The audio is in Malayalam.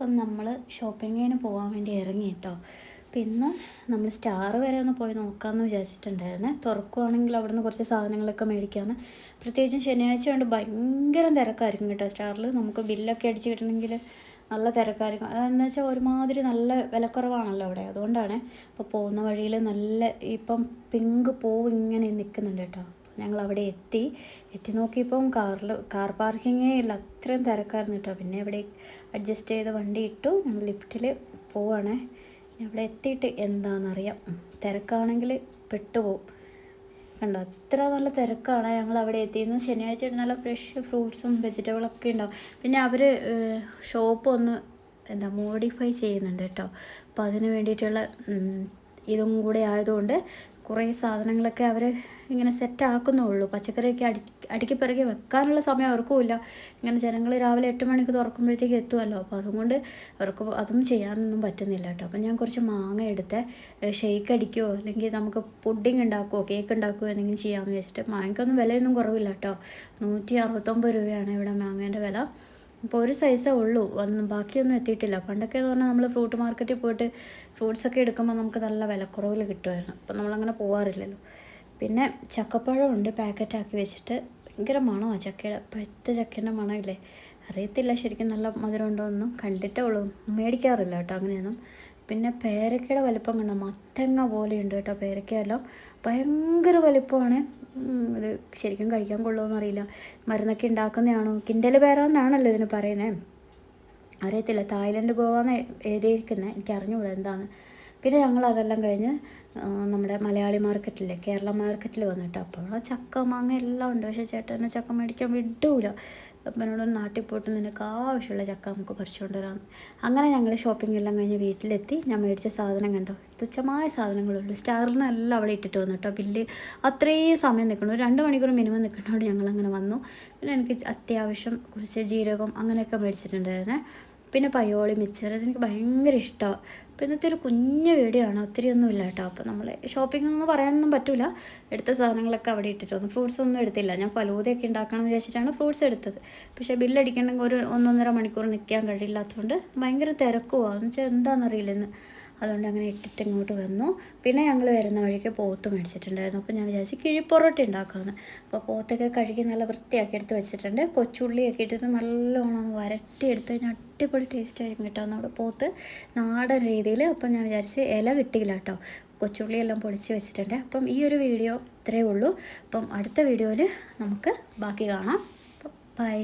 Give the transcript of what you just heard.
അപ്പം നമ്മൾ ഷോപ്പിങ്ങിന് പോകാൻ വേണ്ടി ഇറങ്ങി കേട്ടോ. അപ്പം ഇന്ന് നമ്മൾ സ്റ്റാർ വരെ ഒന്ന് പോയി നോക്കാമെന്ന് വിചാരിച്ചിട്ടുണ്ടായിരുന്നേ. തുറക്കുവാണെങ്കിൽ അവിടെ നിന്ന് കുറച്ച് സാധനങ്ങളൊക്കെ മേടിക്കാമെന്ന്. പ്രത്യേകിച്ചും ശനിയാഴ്ച കൊണ്ട് ഭയങ്കര തിരക്കായിരിക്കും കേട്ടോ സ്റ്റാറിൽ. നമുക്ക് ബില്ലൊക്കെ അടിച്ച് കിട്ടണമെങ്കിൽ നല്ല തിരക്കായിരിക്കും. അതെന്ന് വെച്ചാൽ ഒരുമാതിരി നല്ല വിലക്കുറവാണല്ലോ അവിടെ. അതുകൊണ്ടാണ് അപ്പോൾ പോകുന്ന വഴിയിൽ നല്ല ഇപ്പം പിങ്ക് പൂവ് ഇങ്ങനെ നിൽക്കുന്നുണ്ട് കേട്ടോ. ഞങ്ങൾ അവിടെ എത്തി. എത്തി നോക്കിയപ്പം കാറിൽ കാർ പാർക്കിങ്ങേ ഇല്ല അത്രയും തിരക്കായിരുന്നു കേട്ടോ. പിന്നെ ഇവിടെ അഡ്ജസ്റ്റ് ചെയ്ത് വണ്ടി ഇട്ടു. ഞങ്ങൾ ലിഫ്റ്റിൽ പോവാണേ. അവിടെ എത്തിയിട്ട് എന്താണെന്നറിയാം തിരക്കാണെങ്കിൽ പെട്ടുപോകും കണ്ടോ? അത്ര നല്ല തിരക്കാണ് ഞങ്ങൾ അവിടെ എത്തിയെന്ന് ശനിയാഴ്ച നല്ല ഫ്രഷ് ഫ്രൂട്ട്സും വെജിറ്റബിളൊക്കെ ഉണ്ടാവും. പിന്നെ അവർ ഷോപ്പ് ഒന്ന് എന്താ മോഡിഫൈ ചെയ്യുന്നുണ്ട് കേട്ടോ. അപ്പോൾ അതിന് വേണ്ടിയിട്ടുള്ള ഇതും കൂടെ ആയതുകൊണ്ട് കുറേ സാധനങ്ങളൊക്കെ അവർ ഇങ്ങനെ സെറ്റ് ഉള്ളൂ പച്ചക്കറിയൊക്കെ അടി അടുക്കി പിറകെ വെക്കാനുള്ള സമയം അവർക്കുമില്ല ഇങ്ങനെ ജനങ്ങൾ രാവിലെ എട്ട് മണിക്ക് തുറക്കുമ്പോഴത്തേക്ക് എത്തുമല്ലോ അപ്പോൾ അതുകൊണ്ട് അവർക്ക് അതും ചെയ്യാനൊന്നും പറ്റുന്നില്ല കേട്ടോ. അപ്പം ഞാൻ കുറച്ച് മാങ്ങ എടുത്ത് ഷെയ്ക്ക് അടിക്കുമോ അല്ലെങ്കിൽ നമുക്ക് പുഡിങ് ഉണ്ടാക്കുമോ കേക്ക് ഉണ്ടാക്കുമോ എന്തെങ്കിലും ചെയ്യാമെന്ന് വെച്ചിട്ട് മാങ്ങയ്ക്കൊന്നും വിലയൊന്നും കുറവില്ല കേട്ടോ. നൂറ്റി അറുപത്തൊമ്പത് രൂപയാണ് ഇവിടെ മാങ്ങേന്റെ വില. അപ്പോൾ ഒരു സൈസേ ഉള്ളൂ. വന്ന് ബാക്കിയൊന്നും എത്തിയിട്ടില്ല. പണ്ടൊക്കെ എന്ന് പറഞ്ഞാൽ നമ്മൾ ഫ്രൂട്ട് മാർക്കറ്റിൽ പോയിട്ട് ഫ്രൂട്ട്സ് ഒക്കെ എടുക്കുമ്പോൾ നമുക്ക് നല്ല വിലക്കുറവിൽ കിട്ടുമായിരുന്നു അപ്പോൾ നമ്മളങ്ങനെ പോകാറില്ലല്ലോ പിന്നെ ചക്കപ്പഴം ഉണ്ട് പാക്കറ്റാക്കി വെച്ചിട്ട്. ഭയങ്കര മണമാണ് ചക്കയുടെ. പഴുത്ത ചക്കേന്റെ മണമില്ലേ? അറിയത്തില്ല ശരിക്കും നല്ല മധുരം ഉണ്ടോ എന്നും കണ്ടിട്ടേ ഉള്ളൂ. മേടിക്കാറില്ല കേട്ടോ അങ്ങനെയൊന്നും. പിന്നെ പേരക്കയുടെ വലിപ്പം കണ്ടോ? മത്തങ്ങ പോലെ ഉണ്ട് കേട്ടോ പേരക്കയെല്ലാം. ഭയങ്കര വലിപ്പമാണ്. ഇത് ശരിക്കും കഴിക്കാൻ കൊള്ളുമോ അറിയില്ല. മരുന്നൊക്കെ ഉണ്ടാക്കുന്നതാണോ കിൻഡൽ പേരാന്നാണല്ലോ ഇതിന് പറയുന്നത് അറിയത്തില്ല തായ്ലൻഡ് ഗോവ എന്ന് എഴുതിയിരിക്കുന്നത് എനിക്ക് അറിഞ്ഞുകൂടാ എന്താണ് പിന്നെ ഞങ്ങൾ അതെല്ലാം കഴിഞ്ഞ് നമ്മുടെ മലയാളി മാർക്കറ്റില്ലേ കേരള മാർക്കറ്റിൽ വന്നിട്ട് അപ്പോൾ ചക്ക മാങ്ങ എല്ലാം ഉണ്ട്. പക്ഷേ ചേട്ടനെ ചക്ക മേടിക്കാൻ വിടൂല. അപ്പനോട് നാട്ടിൽ പോയിട്ട് നിനക്ക് ആവശ്യമുള്ള ചക്ക നമുക്ക് പറിച്ചുകൊണ്ട് വരാം അങ്ങനെ ഞങ്ങൾ ഷോപ്പിംഗ് എല്ലാം കഴിഞ്ഞ് വീട്ടിലെത്തി. ഞാൻ മേടിച്ച സാധനം കണ്ടോ? തുച്ഛമായ സാധനങ്ങളുള്ളൂ. സ്റ്റാറിന് എല്ലാം അവിടെ ഇട്ടിട്ട് വന്നു കേട്ടോ. ബില്ല് അത്രയും സമയം നിൽക്കണം ഒരു രണ്ട് മണിക്കൂർ മിനിമം നിൽക്കുന്നതുകൊണ്ട് ഞങ്ങൾ അങ്ങനെ വന്നു. പിന്നെ എനിക്ക് അത്യാവശ്യം കുറച്ച് ജീരകം അങ്ങനെയൊക്കെ മേടിച്ചിട്ടുണ്ടായിരുന്നേ. പിന്നെ പയോളി മിച്ചർ അതെനിക്ക് ഭയങ്കര ഇഷ്ടമാണ് അപ്പോൾ ഇന്നത്തെ ഒരു കുഞ്ഞു വീഡിയോ ആണ് ഒത്തിരി ഒന്നുമില്ല കേട്ടോ. അപ്പോൾ നമ്മൾ ഷോപ്പിംഗ് ഒന്നും പറയാനൊന്നും പറ്റില്ല എടുത്ത സാധനങ്ങളൊക്കെ അവിടെ ഇട്ടിട്ട് വന്നു. ഫ്രൂട്ട്സ് ഒന്നും എടുത്തില്ല. ഞാൻ ഫലൂതയൊക്കെ ഉണ്ടാക്കണം എന്ന് വിചാരിച്ചിട്ടാണ് ഫ്രൂട്ട്സ് എടുത്തത്. പക്ഷേ ബില്ലടിക്കണമെങ്കിൽ ഒരു ഒന്നൊന്നര മണിക്കൂർ നിൽക്കാൻ കഴിയില്ലാത്തതുകൊണ്ട് ഭയങ്കര തിരക്കുവാണ് എന്ന് വെച്ചാൽ എന്താണെന്നറിയില്ല ഇന്ന്. അതുകൊണ്ട് അങ്ങനെ ഇട്ടിട്ട് ഇങ്ങോട്ട് വന്നു. പിന്നെ ഞങ്ങൾ വരുന്ന വഴിക്ക് പോത്ത് മേടിച്ചിട്ടുണ്ടായിരുന്നു. അപ്പോൾ ഞാൻ വിചാരിച്ചു കിഴിപ്പൊറോട്ട ഉണ്ടാക്കാമെന്ന്. അപ്പോൾ പോത്തൊക്കെ കഴുകി നല്ല വൃത്തിയാക്കി എടുത്ത് വെച്ചിട്ടുണ്ട്. കൊച്ചുള്ളിയൊക്കെ ഇട്ടിട്ട് നല്ലോണം ഒന്ന് വരട്ടിയെടുത്ത് കഴിഞ്ഞാൽ അടിപൊളി ടേസ്റ്റ് ആയിരിക്കും കേട്ടോ നമ്മുടെ പോത്ത്. നാടൻ രീതിയിൽ. അപ്പം ഞാൻ വിചാരിച്ച് ഇല കിട്ടിയില്ല കേട്ടോ. കൊച്ചുള്ളിയെല്ലാം പൊടിച്ച് വെച്ചിട്ടുണ്ട്. അപ്പം ഈ ഒരു വീഡിയോ ഇത്രയേ ഉള്ളൂ. അപ്പം അടുത്ത വീഡിയോയിൽ നമുക്ക് ബാക്കി കാണാം. ബൈ.